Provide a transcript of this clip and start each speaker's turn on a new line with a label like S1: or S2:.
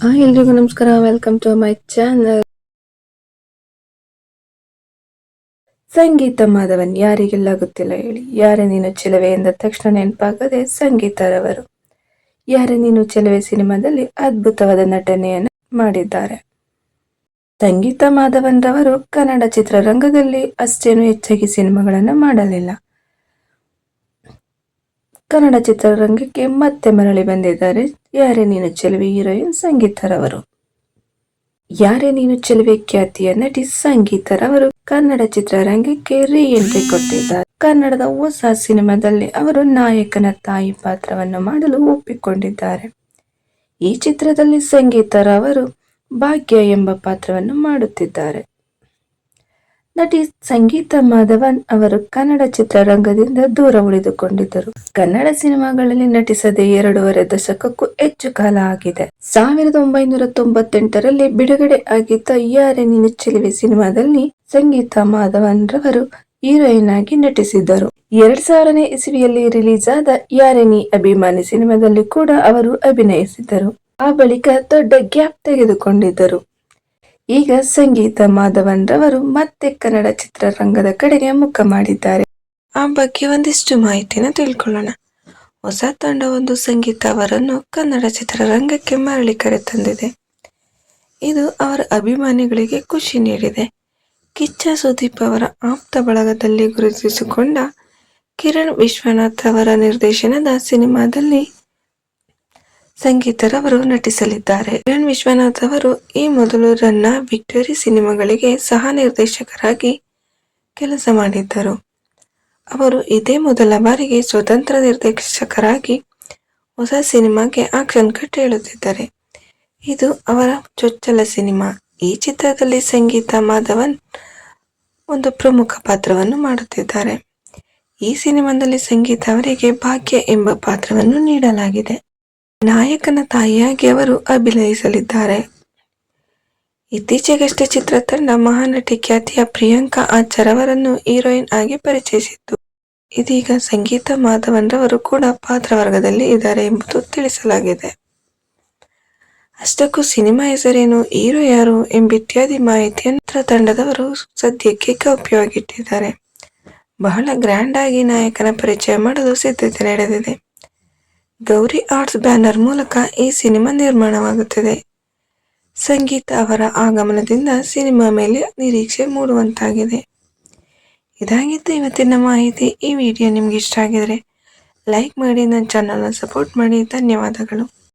S1: Hi ಎಲ್ರಿಗೂ ನಮಸ್ಕಾರ. Welcome to my channel Sangeetha Madhavan ಯಾರಿಗೆಲ್ಲ ಗೊತ್ತಿಲ್ಲ ಹೇಳಿ. ಯಾರೇ ನೀನು ಚೆಲುವೆ ಎಂದ ತಕ್ಷಣ ನೆನಪಾಗದೆ ಸಂಗೀತರವರು. ಯಾರೇ ನೀನು ಚೆಲುವೆ ಸಿನಿಮಾದಲ್ಲಿ ಅದ್ಭುತವಾದ ನಟನೆಯನ್ನು ಮಾಡಿದ್ದಾರೆ. ಸಂಗೀತ ಮಾಧವನ್ ರವರು ಕನ್ನಡ ಚಿತ್ರರಂಗದಲ್ಲಿ ಅಷ್ಟೇನು ಹೆಚ್ಚಾಗಿ ಸಿನಿಮಾಗಳನ್ನು ಮಾಡಲಿಲ್ಲ. ಕನ್ನಡ ಚಿತ್ರರಂಗಕ್ಕೆ ಮತ್ತೆ ಮರಳಿ ಬಂದಿದ್ದಾರೆ. ಯಾರೇ ನೀನು ಚೆಲುವೆ ಹೀರೋಯಿನ್, ಸಂಗೀತರವರು. ಯಾರೇ ನೀನು ಚೆಲುವೆ ಖ್ಯಾತಿಯ ನಟಿ, ಸಂಗೀತರವರು ಕನ್ನಡ ಚಿತ್ರರಂಗಕ್ಕೆ ರೀ ಎಂಟ್ರಿ ಕೊಟ್ಟಿದ್ದಾರೆ. ಕನ್ನಡದ ಹೊಸ ಸಿನಿಮಾದಲ್ಲಿ ಅವರು ನಾಯಕನ ತಾಯಿ ಪಾತ್ರವನ್ನು ಮಾಡಲು ಒಪ್ಪಿಕೊಂಡಿದ್ದಾರೆ. ಈ ಚಿತ್ರದಲ್ಲಿ ಸಂಗೀತರವರು ಭಾಗ್ಯ ಎಂಬ ಪಾತ್ರವನ್ನು ಮಾಡುತ್ತಿದ್ದಾರೆ. ನಟಿ ಸಂಗೀತ ಮಾಧವನ್ ಅವರು ಕನ್ನಡ ಚಿತ್ರರಂಗದಿಂದ ದೂರ ಉಳಿದುಕೊಂಡಿದ್ದರು. ಕನ್ನಡ ಸಿನಿಮಾಗಳಲ್ಲಿ ನಟಿಸದೆ ಎರಡೂವರೆ ದಶಕಕ್ಕೂ ಹೆಚ್ಚು ಕಾಲ ಆಗಿದೆ. ಸಾವಿರದ ಒಂಬೈನೂರ ತೊಂಬತ್ತೆಂಟರಲ್ಲಿ ಬಿಡುಗಡೆ ಆಗಿದ್ದ ಯಾರೇ ನೀನು ಸಿನಿಮಾದಲ್ಲಿ ಸಂಗೀತ ಮಾಧವನ್ ರವರು ಹೀರೋಯಿನ್ ಆಗಿ ನಟಿಸಿದ್ದರು. ಎರಡ್ ಸಾವಿರನೇ ಇಸವಿಯಲ್ಲಿ ರಿಲೀಸ್ ಆದ ಯಾರೇ ನೀ ಅಭಿಮಾನಿ ಸಿನಿಮಾದಲ್ಲಿ ಕೂಡ ಅವರು ಅಭಿನಯಿಸಿದ್ದರು. ಆ ಬಳಿಕ ದೊಡ್ಡ ಗ್ಯಾಪ್ ತೆಗೆದುಕೊಂಡಿದ್ದರು. ಈಗ ಸಂಗೀತ ಮಾಧವನ್ ರವರು ಮತ್ತೆ ಕನ್ನಡ ಚಿತ್ರರಂಗದ ಕಡೆಗೆ ಮುಖ ಮಾಡಿದ್ದಾರೆ. ಆ ಬಗ್ಗೆ ಒಂದಿಷ್ಟು ಮಾಹಿತಿನ ತಿಳ್ಕೊಳ್ಳೋಣ. ಹೊಸ ತಂಡವೊಂದು ಸಂಗೀತ ಅವರನ್ನು ಕನ್ನಡ ಚಿತ್ರರಂಗಕ್ಕೆ ಮರಳಿ ಕರೆತಂದಿದೆ ಇದು ಅವರ ಅಭಿಮಾನಿಗಳಿಗೆ ಖುಷಿ ನೀಡಿದೆ. ಕಿಚ್ಚ ಸುದೀಪ್ ಅವರ ಆಪ್ತ ಬಳಗದಲ್ಲಿ ಗುರುತಿಸಿಕೊಂಡ ಕಿರಣ್ ವಿಶ್ವನಾಥ್ ಅವರ ನಿರ್ದೇಶನದ ಸಿನಿಮಾದಲ್ಲಿ ಸಂಗೀತರವರು ನಟಿಸಲಿದ್ದಾರೆ. ಕಿರಣ್ ವಿಶ್ವನಾಥ್ ಅವರು ಈ ಮೊದಲು ರನ್ನ ವಿಕ್ಟರಿ ಸಿನಿಮಾಗಳಿಗೆ ಸಹ ನಿರ್ದೇಶಕರಾಗಿ ಕೆಲಸ ಮಾಡಿದ್ದರು. ಅವರು ಇದೇ ಮೊದಲ ಬಾರಿಗೆ ಸ್ವತಂತ್ರ ನಿರ್ದೇಶಕರಾಗಿ ಹೊಸ ಸಿನಿಮಾಗೆ ಆಕ್ಷನ್ ಕಟ್ ಹೇಳುತ್ತಿದ್ದಾರೆ. ಇದು ಅವರ ಚೊಚ್ಚಲ ಸಿನಿಮಾ. ಈ ಚಿತ್ರದಲ್ಲಿ ಸಂಗೀತ ಮಾಧವನ್ ಒಂದು ಪ್ರಮುಖ ಪಾತ್ರವನ್ನು ಮಾಡುತ್ತಿದ್ದಾರೆ. ಈ ಸಿನಿಮಾದಲ್ಲಿ ಸಂಗೀತ ಅವರಿಗೆ ಭಾಗ್ಯ ಎಂಬ ಪಾತ್ರವನ್ನು ನೀಡಲಾಗಿದೆ. ನಾಯಕನ ತಾಯಿಯಾಗಿ ಅವರು ಅಭಿನಯಿಸಲಿದ್ದಾರೆ. ಇತ್ತೀಚೆಗಷ್ಟೇ ಚಿತ್ರತಂಡ ಮಹಾನಟಿ ಖ್ಯಾತಿಯ ಪ್ರಿಯಾಂಕಾ ಆಚಾರ್ ಅವರನ್ನು ಹೀರೋಯಿನ್ ಆಗಿ ಪರಿಚಯಿಸಿತ್ತು. ಇದೀಗ ಸಂಗೀತ ಮಾಧವನ್ ರವರು ಕೂಡ ಪಾತ್ರವರ್ಗದಲ್ಲಿ ಇದ್ದಾರೆ ಎಂಬುದು ತಿಳಿಸಲಾಗಿದೆ. ಅಷ್ಟಕ್ಕೂ ಸಿನಿಮಾ ಹೆಸರೇನು, ಹೀರೋ ಯಾರು ಎಂಬಿತ್ಯಾದಿ ಮಾಹಿತಿಯನ್ನು ಚಿತ್ರತಂಡದವರು ಸದ್ಯಕ್ಕೆ ಗೌಪ್ಯವಾಗಿಟ್ಟಿದ್ದಾರೆ. ಬಹಳ ಗ್ರ್ಯಾಂಡ್ ಆಗಿ ನಾಯಕನ ಪರಿಚಯ ಮಾಡಲು ಸಿದ್ಧತೆ ನಡೆದಿದೆ. ಗೌರಿ ಆರ್ಟ್ಸ್ ಬ್ಯಾನರ್ ಮೂಲಕ ಈ ಸಿನಿಮಾ ನಿರ್ಮಾಣವಾಗುತ್ತಿದೆ. ಸಂಗೀತ ಅವರ ಆಗಮನದಿಂದ ಸಿನಿಮಾ ಮೇಲೆ ನಿರೀಕ್ಷೆ ಮೂಡುವಂತಾಗಿದೆ. ಇದಾಗಿತ್ತು ಇವತ್ತಿನ ಮಾಹಿತಿ ಈ ವಿಡಿಯೋ ನಿಮ್ಗೆ ಇಷ್ಟ ಆಗಿದರೆ ಲೈಕ್ ಮಾಡಿ, ನನ್ನ ಚಾನಲ್ನ ಸಪೋರ್ಟ್ ಮಾಡಿ. ಧನ್ಯವಾದಗಳು.